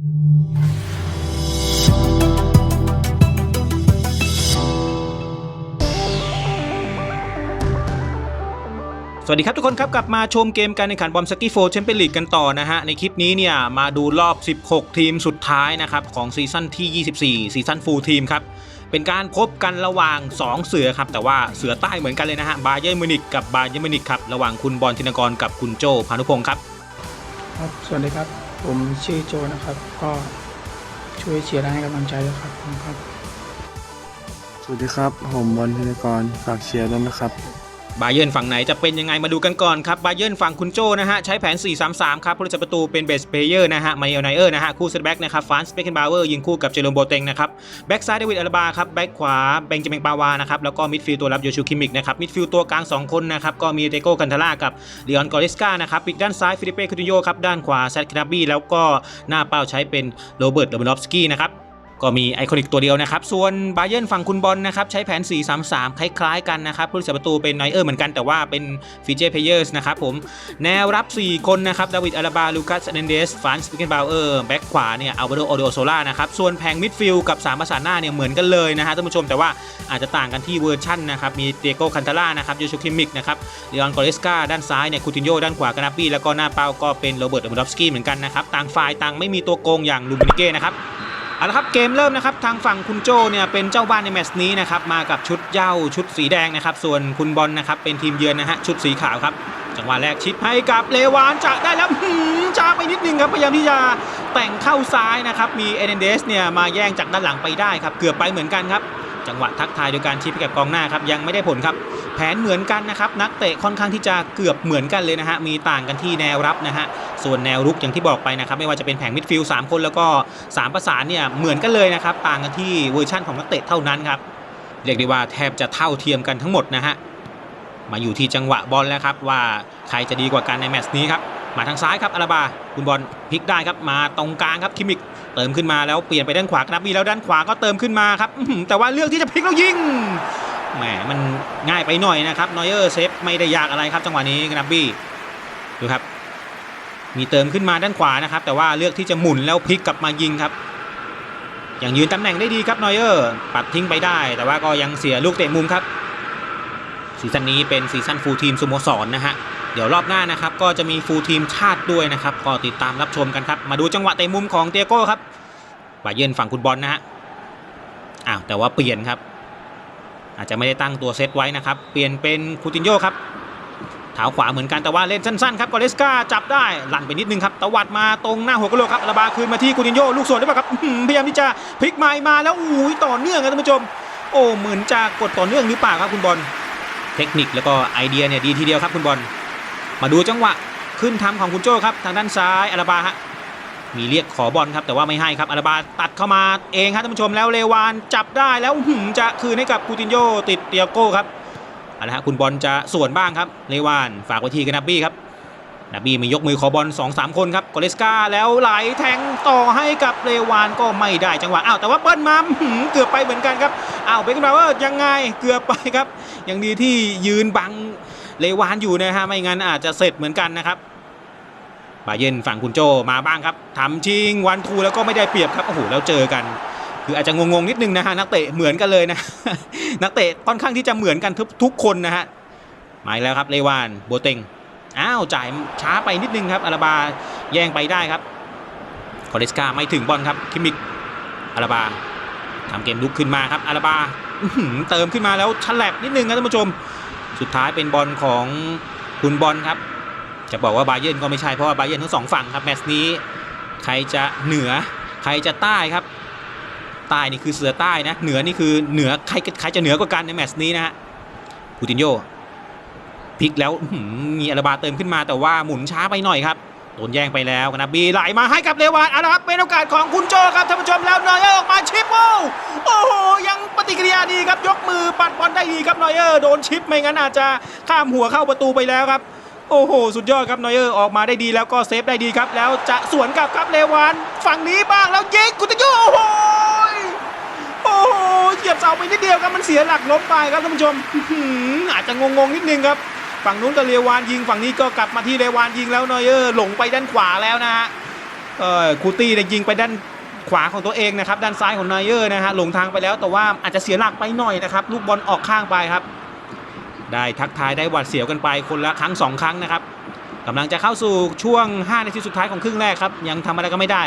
สวัสดีครับทุกคนครับ กลับมาชมเกมการแข่งขันบอมสกี้โฟแชมเปี้ยนลีกกันต่อนะฮะ ในคลิปนี้เนี่ย มาดูรอบ 16 ทีมสุดท้ายนะครับ ของซีซั่นที่ 24 ซีซั่นฟูลทีมครับ เป็นการพบกันระหว่าง 2 เสือครับ แต่ว่าเสือใต้เหมือนกันเลยนะฮะ บาเยอร์มินิกกับบาเยอร์มินิกครับ ระหว่างคุณบอลธินกรกับคุณโจพานุพงศ์ครับ ครับ สวัสดีครับ ผมชื่อโจนะครับ ก็ช่วยเชียร์และให้กำลังใจด้วยครับขอบคุณครับ สวัสดีครับ ผมบอลธนกร ฝากเชียร์ด้วยนะครับ บาเยิร์นฝั่งไหนจะเป็นยังไงมาดูกันก่อนครับบาเยิร์นฝั่งคุณโจนะฮะใช้แผน 4-3-3 ครับผู้รักษาประตูเป็นเบสเพลเยอร์นะฮะไมเอลไนเออร์นะฮะคู่เซตแบ็กนะครับฟานสเปคเคนบาวเวอร์ยิงคู่กับเจอร์โมโบเตงนะครับแบ็กซ้ายเดวิดอัลบาครับแบ็กขวาเบงจามิงปาวานะครับแล้วก็มิดฟิลด์ตัวรับโยชูคิมิกนะครับมิดฟิลด์ตัวกลาง 2 คนนะครับก็มีเดโก้คันทาร่ากับเลออนกอริสกานะครับปีกด้านซ้ายฟิลิเป้คูติโยครับด้านขวาแซดคานาบี้แล้วก็หน้าเป้าใช้เป็นโรเบิร์ตโดมานอฟสกี้นะครับ ก็มีไอคอนิกตัวเดียวนะครับ ส่วนบาเยนฝั่งคุณบอลนะครับ ใช้แผน 4-3-3 คล้ายๆกันนะครับผู้รักษาประตูเป็นไนเออร์เหมือนกันแต่ว่าเป็นฟีเจอร์เพลเยอร์สนะครับผม แนวรับ 4 คนนะครับ ดาวิดอาราบา ลูคัสเนนเดสฟานสปิเกนบาวเออร์แบ็กขวาเนี่ยอัลวาโดโอเดโอโซล่านะครับ ส่วนแผงมิดฟิลด์กับ3ประสานหน้าเนี่ยเหมือนกันเลยนะฮะท่านผู้ชมแต่ว่าอาจจะต่างกันที่เวอร์ชันนะครับมีเดโก้คันตาร่านะครับยูชูคิมิกนะครับเลออนกอริสกาด้านซ้ายเนี่ยคูตินโยด้านขวากานาปี้แล้วก็หน้าเป้าก็เป็นโรเบิร์ตโดมานอฟสกี้เหมือนกันนะครับต่างฝ่ายต่างไม่มีตัวโกงอย่างลูบินิเก้นะครับ เอาละครับเกมเริ่มนะครับทางฝั่งคุณโจเนี่ยเป็นเจ้าบ้านในแมตช์นี้นะครับมากับชุดเย้าชุดสีแดงนะครับส่วนคุณบอลนะครับเป็นทีมเยือนนะฮะชุดสีขาวครับจังหวะแรกชิดให้กับเลวานจะได้แล้วหืมช้าไปนิดนึงครับพยายามที่จะแต่งเข้าซ้ายนะครับมีเอเดนเดสเนี่ยมาแย่งจากด้านหลังไปได้ครับเกือบไปเหมือนกันครับ จังหวะทักทายโดยการชิปให้กับกองหน้าครับยังไม่ได้ผลครับ แผนเหมือนกันนะครับนักเตะค่อนข้างที่จะเกือบเหมือนกันเลยนะฮะมีต่างกันที่แนวรับนะฮะส่วนแนวรุกอย่างที่บอกไปนะครับไม่ว่าจะเป็นแผงมิดฟิลด์สามคนแล้วก็ 3 ประสานเนี่ยเหมือนกันเลยนะครับต่างกันที่เวอร์ชั่นของนักเตะเท่านั้นครับเรียกได้ว่าแทบจะเท่าเทียมกันทั้งหมดนะฮะมาอยู่ที่จังหวะบอลแล้วครับว่าใครจะดีกว่ากันในแมตช์นี้ครับมาทางซ้ายครับอาราบา คุณบอลพลิกได้ครับมาตรงกลางครับคิมิก เติมขึ้นมาแล้วเปลี่ยนไปด้านขวากนับบีแล้วด้านขวาก็เติมขึ้นมาครับแต่ว่าเลือกที่จะพลิกแล้วยิงแหมมันง่ายไปหน่อยนะครับนอยเออร์เซฟไม่ได้ยากอะไรครับจังหวะนี้กนับบี้ดูครับ มีเติมขึ้นมาด้านขวานะครับ แต่ว่าเลือกที่จะหมุนแล้วพลิกกลับมายิงครับอย่างยืนตำแหน่งได้ดีครับนอยเออร์ปัดทิ้งไปได้ แต่ว่าก็ยังเสียลูกเตะมุมครับซีซั่นนี้เป็นซีซั่นฟูลทีมสโมสรนะฮะ เดี๋ยวรอบหน้านะครับก็จะมีฟูลทีมชาติด้วยนะครับก็ติดตามรับชมกันครับมาดูจังหวะเตะมุมของเตียโก้ครับบาเยนฝั่งคุณบอลนะฮะอ้าวแต่ว่าเปลี่ยนครับอาจจะไม่ได้ตั้งตัวเซตไว้นะครับ เปลี่ยนเป็นคูตินโยครับเท้าขวาเหมือนกันแต่ว่าเล่นสั้นๆครับกอเลสกาจับได้ลั่นไปนิดนึงครับตวัดมาตรงหน้าหัวกะโหลกครับระบาคืนมาที่คูตินโยลูกสวนได้ป่ะครับพยายามที่จะพลิกไม้มาแล้วอุ้ยต่อเนื่องครับท่านผู้ชม โอ้เหมือนจะกดต่อเนื่องหรือเปล่าครับคุณบอลเทคนิคแล้วก็ไอเดียเนี่ยดีทีเดียวครับคุณบอล มาดูจังหวะขึ้นทำของคุณโจ้ครับทางด้านซ้ายอาราบาฮะมีเรียกขอบอลครับแต่ว่าไม่ให้ครับอาราบาตัดเข้ามาเองครับท่านผู้ชมแล้วเลวานจับได้แล้วหืมจะคืนให้กับคูตินโยติดเตียโก้ครับเอาละฮะคุณบอลจะส่วนบ้างครับเลวานฝากไว้ทีกับนับบี้ครับนับบี้มียกมือขอบอล2 3คนครับกอเลสกาแล้วไหลแทงต่อให้กับเลวานก็ไม่ได้จังหวะอ้าวแต่ว่าเปิ้ลมาหืมเกือบไปเหมือนกันครับอ้าวเบคอนบราวเวอร์ยังไงเกือบไปครับยังดีที่ยืนบัง เลวานอยู่นะฮะไม่งั้นอาจจะเสร็จเหมือนกันนะครับบาเยร์นฝั่งคุณโจมาบ้างครับทำชิงวันทูแล้วก็ไม่ได้เปรียบครับโอ้โหแล้วเจอกัน คืออาจจะงงๆนิดนึงนะฮะนักเตะเหมือนกันเลยนะ นักเตะค่อนข้างที่จะเหมือนกันทุกทุกคนนะฮะมาแล้วครับเลวานโบเต็งอ้าวจ่ายช้าไปนิดนึงครับอาราบาแย่งไปได้ครับคอเดสกาไม่ถึงบอลครับคิมิกอาราบาทำเกมลุกขึ้นมาครับอาราบาเติมขึ้นมาแล้วฉลับนิดนึงครับท่านผู้ชม สุดท้ายเป็นบอลของคุณบอลครับ จะบอกว่าบาเยิร์นก็ไม่ใช่เพราะว่าบาเยิร์นทั้งสองฝั่งครับแมตช์นี้ ใครจะเหนือใครจะใต้ครับ ใต้นี่คือเสือใต้นะ เหนือนี่คือเหนือใครใครจะเหนือกว่ากันในแมตช์นี้นะฮะปูตินโยพลิกแล้วมีอาราบาเติมขึ้นมาแต่ว่าหมุนช้าไปหน่อยครับ โดนแย่งไปแล้วนะบีไหลมาให้กับเลวานเอาละครับเป็นโอกาสของคุณโจครับท่านผู้ชมแล้วนอยเออร์ออกมาชิปโอ้โอ้โหยังปฏิกิริยาดีครับยกมือปัดบอลได้ดีครับนอยเออร์โดนชิปไม่งั้นอาจจะข้ามหัวเข้าประตูไปแล้วครับโอ้โห สุดยอดครับนอยเออร์ออกมาได้ดีแล้วก็เซฟได้ดีครับ แล้วจะสวนกลับครับเลวานฝั่งนี้บ้างแล้วยิงกุตโยโอ้โหโอ้โหเหยียบเสาไปนิดเดียวครับมันเสียหลักล้มไปครับท่านผู้ชมอื้อหืออาจจะงงๆนิดนึงครับ ฝั่งนู้นก็เลวานยิง ฝั่งนี้ก็กลับมาที่เลวานยิงแล้วนอยเออร์หลงไปด้านขวาแล้วนะฮะเออคูตี้เนี่ยยิงไปด้านขวาของตัวเองนะครับด้านซ้ายของนายเยอร์นะฮะหลงทางไปแล้วแต่ว่าอาจจะเสียหลักไปหน่อยนะครับลูกบอลออกข้างไปครับ ได้ทักทายได้หวัดเสียวกันไปคนละครั้งสองครั้งนะครับกำลังจะเข้าสู่ช่วง 5 นาทีสุดท้ายของครึ่งแรกครับยังทำอะไรก็ไม่ได้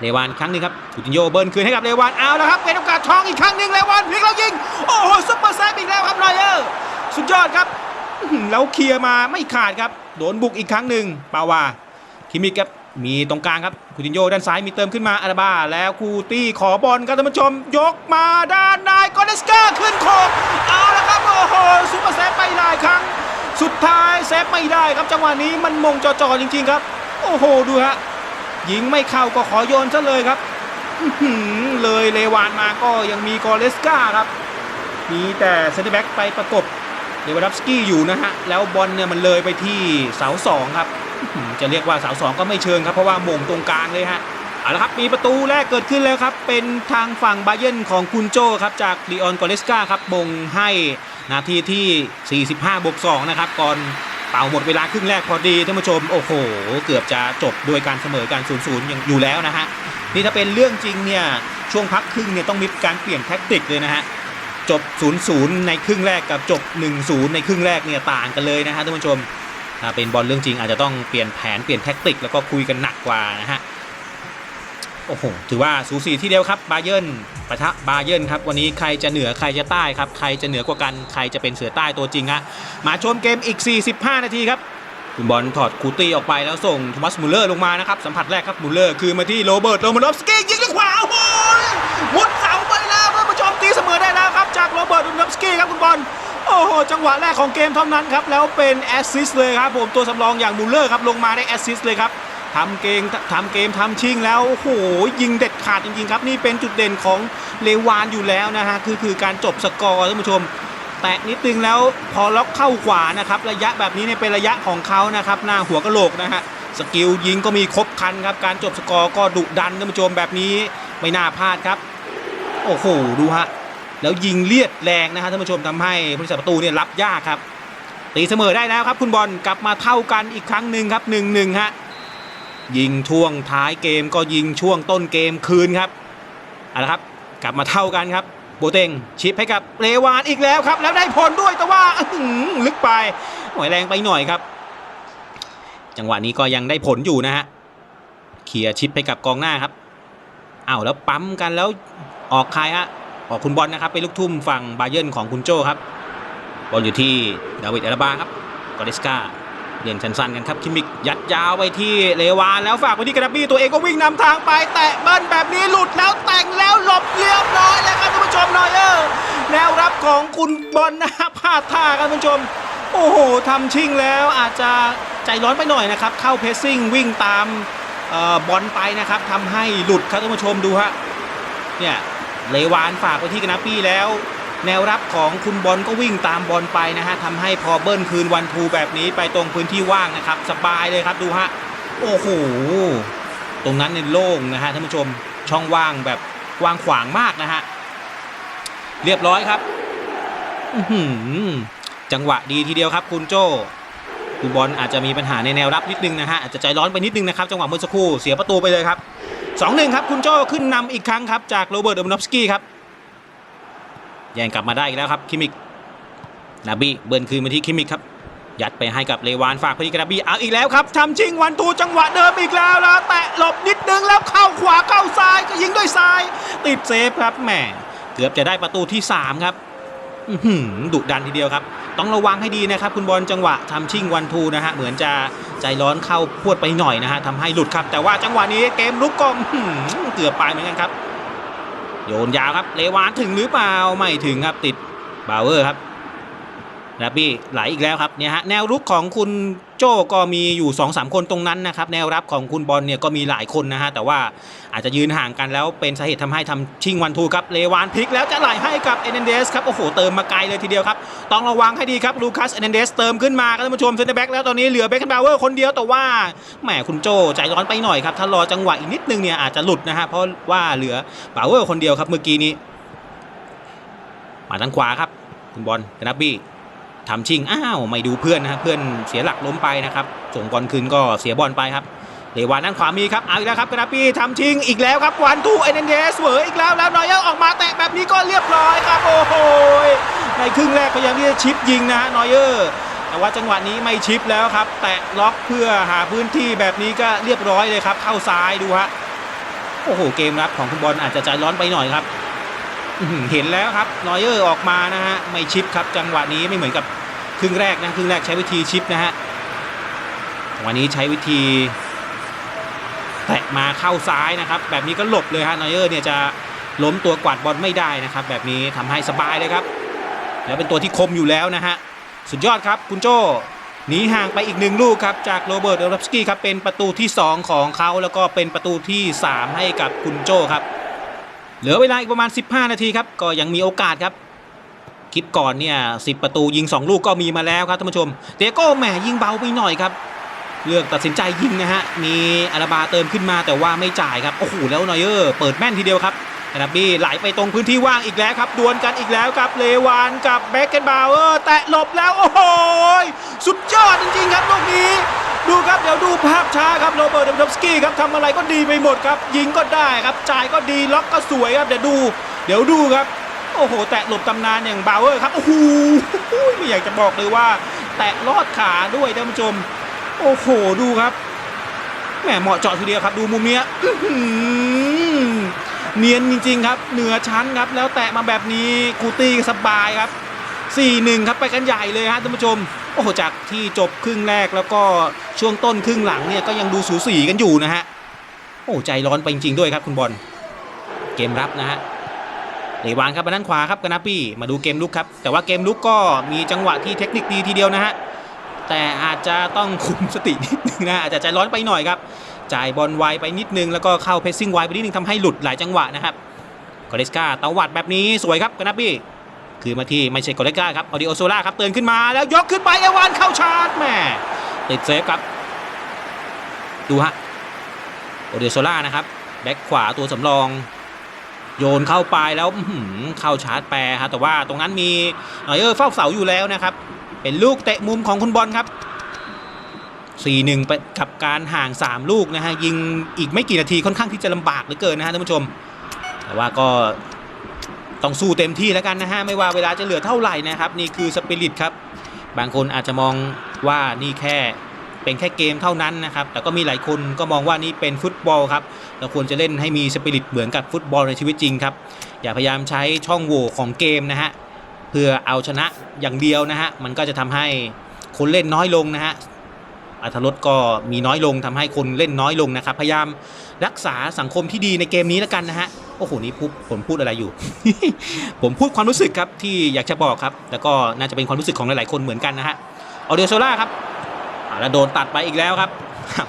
เลวานครั้งหนึงครับคูตินโยเบิร์นคืนให้กับเลวานเอาแล้วครับเป็นโอกาสทองอีกครั้งหนึ่งเลวานพลิกแล้วยิงโอ้โหซุปเปอร์เซฟอีกแล้วครับนอยเออร์สุดยอดครับ แล้วเคลียร์มาไม่ขาดครับ โดนบุกอีกครั้งหนึ่งปาวาคิมิกครับมีตรงกลางครับคูตินโยด้านซ้ายมีเติมขึ้นมาอาราบา แล้วคูตี้ขอบอลครับท่านผู้ชม ยกมาด้านในกอนเนสกาขึ้นโคกเอาละครับโอ้โหซุปเปอร์เซฟไปหลายครั้ง สุดท้ายเซฟไม่ได้ครับจังหวะนี้มันมงจอๆจริง ๆ ครับ โอ้โหดูฮะยิงไม่เข้าก็ขอโยนซะเลยครับเลยเลวานมาก็ยังมีกอเลสกาครับ มีแต่เซนเตอร์แบ็กไปประกบ เลวาดัฟสกี้อยู่นะฮะ แล้วบอลเนี่ยมันเลยไปที่เสาสองครับ จะเรียกว่าเสาสองก็ไม่เชิงครับ เพราะว่าหม่งตรงกลางเลยฮะเอาละครับมีประตูแรกเกิดขึ้นแล้วครับ เป็นทางฝั่งบาเยนของคุณโจครับ จากลีออนกอเลสกาครับมงให้นาทีที่ 45บวก2นะครับ ก่อนเป่าหมดเวลาครึ่งแรกพอดีท่านผู้ชม โอ้โห เกือบจะจบโดยการเสมอการ0 0ยังอยู่แล้วนะฮะนี่ถ้าเป็นเรื่องจริงเนี่ยช่วงพักครึ่งเนี่ยต้องมีการเปลี่ยนแท็กติกเลยนะฮะ จบ 0-0 ในครึ่งแรกกับจบ 1-0 ในครึ่งแรกเนี่ยต่างกันเลยนะฮะท่านผู้ชมเป็นบอลเรื่องจริงอาจจะต้องเปลี่ยนแผนเปลี่ยนแท็กติกแล้วก็คุยกันหนักกว่านะฮะโอ้โหถือว่าสูสีที่เดียวครับบาเยิร์นปะทะบาเยิร์นครับวันนี้ใครจะเหนือใครจะใต้ครับใครจะเหนือกว่ากันใครจะเป็นเสือใต้ตัวจริงฮะมาชมเกมอีก 45 นาทีครับคุณบอลถอดคูตี้ออกไปแล้วส่งโทมัสมูลเลอร์ลงมานะครับสัมผัสแรกครับมูลเลอร์คือมาที่โรเบิร์ตโรมานอฟสกี้ยิงด้วยขวาโอ้โหมุดสา เพื่อมาโจมตีเสมอได้แล้วครับ จากโรเบิร์ตโรมานอฟสกี้ครับคุณบอลโอ้โหจังหวะแรกของเกมเท่านั้นครับแล้วเป็นแอสซิสเลยครับผมตัวสำรองอย่างมูลเลอร์ครับลงมาได้แอสซิสเลยครับทำเกมทำเกมทำชิงแล้วโอ้โหยิงเด็ดขาดจริงๆครับนี่เป็นจุดเด่นของเลวานอยู่แล้วนะฮะคือคือการจบสกอร์ท่านผู้ชม แตะนิดนึงแล้วพอล็อกเข้าขวานะครับระยะแบบนี้เนี่ยเป็นระยะของเขานะครับหน้าหัวกะโหลกนะฮะสกิลยิงก็มีครบครันครับการจบสกอร์ก็ดุดันท่านผู้ชมแบบนี้ไม่น่าพลาดครับ โอ้โหดูฮะแล้วยิงเลียดแรงนะฮะท่านผู้ชมทำให้ผู้รักษาประตูเนี่ยรับยากครับตีเสมอได้แล้วครับ คุณบอลกลับมาเท่ากันอีกครั้งหนึ่งครับหนึ่งหนึ่งฮะยิงช่วงท้ายเกมก็ยิงช่วงต้นเกมคืนครับเอาละครับ กลับมาเท่ากันครับโบเตงชิปให้กับเลวานอีกแล้วครับ แล้วได้ผลด้วยแต่ว่าลึกไปหวยแรงไปหน่อยครับ จังหวะนี้ก็ยังได้ผลอยู่นะฮะเคลียร์ชิปให้กับกองหน้าครับ อ้าวแล้วปั๊มกันแล้วออกใครฮะออกคุณบอลนะครับไปลูกทุ่มฝั่งบาเยิร์นของคุณโจครับบอลอยู่ที่ดาวิดอาราบาครับกอเดสกาเล่นสั้นๆกันครับคิมิกยัดยาวไปที่เลวานแล้วฝากไปที่กระบี้ตัวเองก็วิ่งนำทางไป แตะเบิ้ลแบบนี้หลุดแล้วแต่งแล้วหลบเรียบร้อยแล้วครับท่านผู้ชมหน่อยเออแนวรับของคุณบอลนะฮะพลาดท่าครับท่านผู้ชม โอ้โหทำชิ่งแล้วอาจจะใจร้อนไปหน่อยนะครับ เข้าเพสซิ่งวิ่งตาม บอลไปนะครับทำให้หลุดครับท่านผู้ชมดูฮะเนี่ยเลวานฝากไปที่กระปี้แล้ว แนวรับของคุณบอลก็วิ่งตามบอลไปนะฮะทำให้พอเบิ้ลคืนวันทูแบบนี้ไปตรงพื้นที่ว่างนะครับ สบายเลยครับดูฮะโอ้โหตรงนั้นเนี่ยโล่งนะฮะท่านผู้ชมช่องว่างแบบกว้างขวางมากนะฮะเรียบร้อยครับจังหวะดีทีเดียวครับคุณโจ คุณบอลอาจจะมีปัญหาในแนวรับนิดนึงนะฮะอาจจะใจร้อนไปนิดนึงนะครับจังหวะเมื่อสักครู่เสียประตูไปเลยครับ2-1ครับคุณโจ้ขึ้นนำอีกครั้งครับจากโรเบิร์ตเดมนอฟสกี้ครับแย่งกลับมาได้อีกแล้วครับคิมิกนาบีเบิร์นคืนมาที่คิมิกครับยัดไปให้กับเลวานฝากไปที่กระบี้เอาอีกแล้วครับทำชิงวันทูจังหวะเดิมอีกแล้วแล้วแตะหลบนิดนึงแล้วเข้าขวาเข้าซ้ายก็ยิงด้วยซ้าย ติดเซฟครับแหมเกือบจะได้ประตูที่ 3 ครับ ดุดันทีเดียวครับ ต้องระวังให้ดีนะครับ คุณบอลจังหวะทำชิงวันทูนะฮะเหมือนจะใจร้อนเข้าพวดไปหน่อยนะฮะทำให้หลุดครับ แต่ว่าจังหวะนี้เกมลุกก็อื้อหือเกือบไปเหมือนกันครับ โยนยาวครับเลวานถึงหรือเปล่าไม่ถึงครับติดบาวเวอร์ครับแรบบี้ไหลอีกแล้วครับเนี่ยฮะแนวรุกของคุณ โจ้ก็มีอยู่2อสคนตรงนั้นนะครับแนวรับของคุณบอลเนี่ยก็มีหลายคนนะฮะแต่ว่าอาจจะยืนห่างกันแล้วเป็นสาเหตุทำให้ทำชิงวันทูครับเลวานพลิกแล้วจะไหลให้กับเอเนเดสครับโอ้โหเติมมาไกลเลยทีเดียวครับต้องระวังให้ดีครับลูคัสเอเนเดสเติมขึ้นมาครับท่านผู้ชมเซนเตอร์แบ็กแล้วตอนนี้เหลือเบคแคนบาวเวอร์คนเดียวแต่ว่าแหมคุณโจใจร้อนไปหน่อยครับถ้ารอจังหวะอีกนิดนึงเนี่ยอาจจะหลุดนะฮะเพราะว่าเหลือบาวเวอร์คนเดียวครับเมื่อกี้นี้มาทางขวาครับคุณบอลกนับบี้ ทำชิงอ้าวไม่ดูเพื่อนนะฮะเพื่อนเสียหลักล้มไปนะครับส่งบอลคืนก็เสียบอลไปครับเลวานด้านขวามีครับเอาอีกแล้วครับกราปีทำชิงอีกแล้วครับวันทูเอ็นเดสเวอร์อีกแล้วแล้วนอยเออร์ออกมาแตะแบบนี้ก็เรียบร้อยครับโอ้โหในครึ่งแรกพยายามที่จะชิปยิงนะฮะนอยเออร์แต่ว่าจังหวะนี้ไม่ชิปแล้วครับ แตะล็อกเพื่อหาพื้นที่แบบนี้ก็เรียบร้อยเลยครับ เข้าซ้ายดูฮะโอ้โหเกมรับของคุณบอลอาจจะใจร้อนไปหน่อยครับ เห็นแล้วครับนอยเออร์ออกมานะฮะไม่ชิปครับจังหวะนี้ไม่เหมือนกับครึ่งแรกนะครึ่งแรกใช้วิธีชิปนะฮะวันนี้ใช้วิธีแตะมาเข้าซ้ายนะครับ แบบนี้ก็หลบเลยฮะนอยเออร์เนี่ยจะล้มตัวกวาดบอลไม่ได้นะครับ แบบนี้ทำให้สบายเลยครับ แล้วเป็นตัวที่คมอยู่แล้วนะฮะสุดยอดครับคุณโจหนีห่างไปอีกหนึ่งลูกครับจากโรเบิร์ตเอลฟสกี้ครับเป็นประตูที่ 2 ของเขาแล้วก็เป็นประตูที่ 3 ให้กับคุณโจครับ เหลือเวลาอีกประมาณ 15 นาทีครับ ก็ยังมีโอกาสครับคลิปก่อนเนี่ย10ประตูยิง 2 ลูกก็มีมาแล้วครับท่านผู้ชมเตโก้แหมยิงเบาไปหน่อยครับ เลือกตัดสินใจยิงนะฮะ มีอาราบาเติมขึ้นมาแต่ว่าไม่จ่ายครับ โอ้โหแล้วนอยเออร์เปิดแม่นทีเดียวครับนะครับบี้ไหลไปตรงพื้นที่ว่างอีกแล้วครับ ดวลกันอีกแล้วครับ เลวานกับแบ็กเกนบาวเออร์แตะหลบแล้ว โอ้โห สุดยอดจริงๆครับลูกนี้ ดูครับเดี๋ยวดูภาพช้าครับโรเบิร์ตเดมดอฟสกี้ครับทำอะไรก็ดีไปหมดครับ ยิงก็ได้ครับจ่ายก็ดีล็อกก็สวยครับเดี๋ยวดู เดี๋ยวดูครับ โอ้โห แตะหลบตำนานอย่างบาวเออร์ครับโอ้โหไม่อยากจะบอกเลยว่า แตะลอดขาด้วยท่านผู้ชม โอ้โหดูครับแหมเหมาะเจาะทีเดียวครับดูมุมเนี้ยเนียนจริงๆครับ เหนือชั้นครับ แล้วแตะมาแบบนี้คูตี้สบายครับ 4-1 ครับไปกันใหญ่เลยฮะท่านผู้ชม โอ้โหจากที่จบครึ่งแรกแล้วก็ช่วงต้นครึ่งหลังเนี่ยก็ยังดูสูสีกันอยู่นะฮะโอ้ใจร้อนไปจริงๆด้วยครับคุณบอลเกมรับนะฮะเลวานครับมาด้านขวาครับกานาปี้มาดูเกมลุกครับแต่ว่าเกมลุกก็มีจังหวะที่เทคนิคดีทีเดียวนะฮะแต่อาจจะต้องคุมสตินิดนึงนะอาจจะใจร้อนไปหน่อยครับจ่ายบอลไวไปนิดนึงแล้วก็เข้าเพสซิ่งไวไปนิดนึงทำให้หลุดหลายจังหวะนะครับกอเดสกาตวัดแบบนี้สวยครับกานาบี้ คือมาที่ไม่ใช่กอเดสกาครับออดิโอโซล่าครับเตือนขึ้นมาแล้วยกขึ้นไปเอวานเข้าชาร์จแม่ติดเซฟครับ ดูฮะออดิโอโซล่านะครับแบ็คขวาตัวสำรอง โยนเข้าไปแล้วเข้าชาร์จแปรครับแต่ว่าตรงนั้นมีเออเฝ้าเสาอยู่แล้วนะครับ เป็นลูกเตะมุมของคุณบอลครับ 4-1 ไปกับการห่าง 3 ลูกนะฮะยิงอีกไม่กี่นาทีค่อนข้างที่จะลำบากเหลือเกินนะฮะท่านผู้ชม แต่ว่าก็ ต้องสู้เต็มที่แล้วกันนะฮะไม่ว่าเวลาจะเหลือเท่าไหร่นะครับ นี่คือสปิริตครับบางคนอาจจะมองว่านี่แค่เป็นแค่เกมเท่านั้นนะครับแต่ก็มีหลายคนก็มองว่านี่เป็นฟุตบอลครับเราควรจะเล่นให้มีสปิริตเหมือนกับฟุตบอลในชีวิตจริงครับอย่าพยายามใช้ช่องโหว่ของเกมนะฮะเพื่อเอาชนะอย่างเดียวนะฮะมันก็จะทำให้คนเล่นน้อยลงนะฮะ อัตรสก็มีน้อยลงทำให้คนเล่นน้อยลงนะครับ พยายามรักษาสังคมที่ดีในเกมนี้แล้วกันนะฮะโอ้โหนี่ผมพูดอะไรอยู่ ผมพูดความรู้สึกครับที่อยากจะบอกครับ แล้วก็น่าจะเป็นความรู้สึกของหลายๆคนเหมือนกันนะฮะออเดโซล่าครับอาแล้วโดนตัดไปอีกแล้วครับ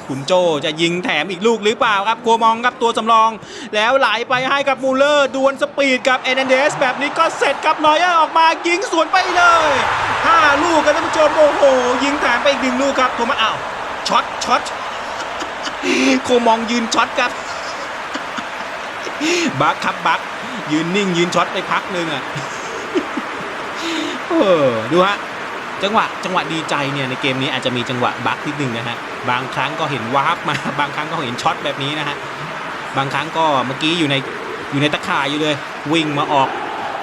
คุณโจจะยิงแถมอีกลูกหรือเปล่าครับกัวมองครับตัวสำรอง แล้วไหลไปให้กับมูเลอร์ดวลสปีดกับเอเนเดสแบบนี้ก็เสร็จครับนอยเออร์ออกมายิงสวนไปเลย 5 ลูกครับท่านผู้ชมโอ้โห ยิงแถมไปอีกหนึ่งลูกครับโทมัสอ้าวช็อตช็อตโคมองยืนช็อตครับบักครับบักยืนนิ่งยืนช็อตไปพักหนึ่งอะเออดูฮะ จังหวะจังหวะดีใจเนี่ยในเกมนี้อาจจะมีจังหวะบั๊กนิดนึงนะฮะบางครั้งก็เห็นวาร์ปมาบางครั้งก็เห็นช็อตแบบนี้นะฮะบางครั้งก็เมื่อกี้อยู่ในอยู่ในตะข่ายอยู่เลย วิ่งมาออก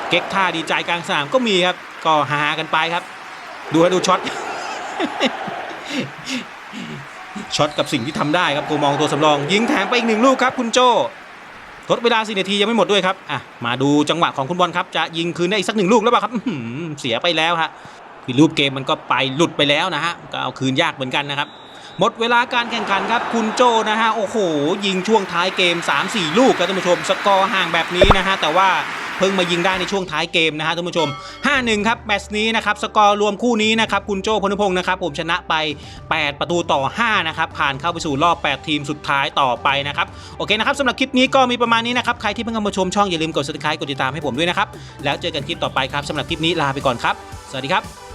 เก๊กท่าดีใจกลางสนามก็มีครับ ก็ฮาๆกันไปครับ ดูฮะดูช็อตช็อตกับสิ่งที่ทำได้ครับโกมองตัวสำรอง ยิงแถมไปอีกหนึ่งลูกครับคุณโจทดเวลา4นาทียังไม่หมดด้วยครับอะมาดูจังหวะของคุณบอลครับจะยิงคืนได้อีกสักหนึ่งลูกแล้วเปล่าครับเสียไปแล้วฮะ คือรูปเกมมันก็ไปหลุดไปแล้วนะฮะก็เอาคืนยากเหมือนกันนะครับ หมดเวลาการแข่งขันครับคุณโจนะฮะโอ้โห ยิงช่วงท้ายเกม 3-4 ลูกครับท่านผู้ชม สกอร์ห่างแบบนี้นะฮะแต่ว่าเพิ่งมายิงได้ในช่วงท้ายเกมนะฮะท่านผู้ชม 5-1 ครับแมตช์นี้นะครับสกอร์รวมคู่นี้นะครับคุณโจพลนุพงศ์นะครับผมชนะไป 8 ประตูต่อ 5 นะครับ ผ่านเข้าไปสู่รอบ 8 ทีมสุดท้ายต่อไปนะครับ โอเคนะครับสำหรับคลิปนี้ก็มีประมาณนี้นะครับ ใครที่เพิ่งเข้ามาชมช่องอย่าลืมกด subscribe กดติดตามให้ผมด้วยนะครับ แล้วเจอกันคลิปต่อไปครับสำหรับคลิปนี้ลาไปก่อนครับ สวัสดีครับ